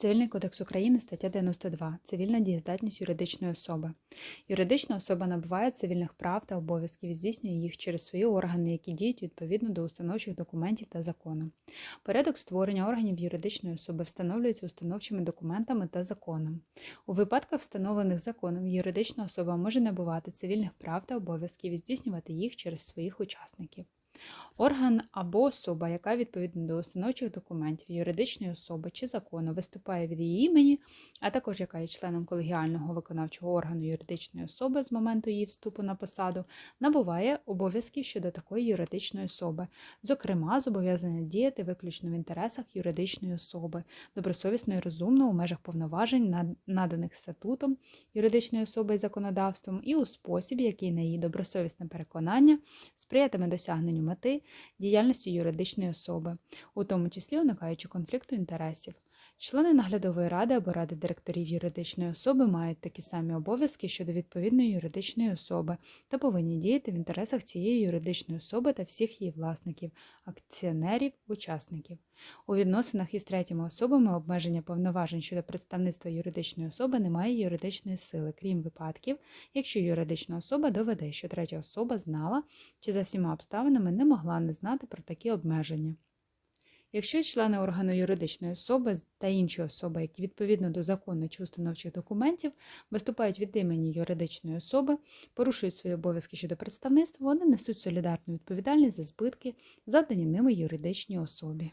Цивільний кодекс України, стаття 92. Цивільна дієздатність юридичної особи. Юридична особа набуває цивільних прав та обов'язків і здійснює їх через свої органи, які діють відповідно до установчих документів та закону. Порядок створення органів юридичної особи встановлюється установчими документами та законом. У випадках, встановлених законом, юридична особа може набувати цивільних прав та обов'язків і здійснювати їх через своїх учасників. Орган або особа, яка відповідно до установчих документів юридичної особи чи закону виступає від її імені, а також яка є членом колегіального виконавчого органу юридичної особи з моменту її вступу на посаду, набуває обов'язків щодо такої юридичної особи, зокрема, зобов'язання діяти виключно в інтересах юридичної особи, добросовісно і розумно у межах повноважень, наданих статутом юридичної особи і законодавством, і у спосіб, який на її добросовісне переконання сприятиме досягненню мети діяльності юридичної особи, у тому числі уникаючи конфлікту інтересів. Члени наглядової ради або ради директорів юридичної особи мають такі самі обов'язки щодо відповідної юридичної особи та повинні діяти в інтересах цієї юридичної особи та всіх її власників, акціонерів, учасників. У відносинах із третіми особами обмеження повноважень щодо представництва юридичної особи не має юридичної сили, крім випадків, якщо юридична особа доведе, що третя особа знала чи за всіма обставинами не могла не знати про такі обмеження. Якщо члени органу юридичної особи та інші особи, які відповідно до закону чи установчих документів виступають від імені юридичної особи, порушують свої обов'язки щодо представництва, вони несуть солідарну відповідальність за збитки, задані ними юридичній особі.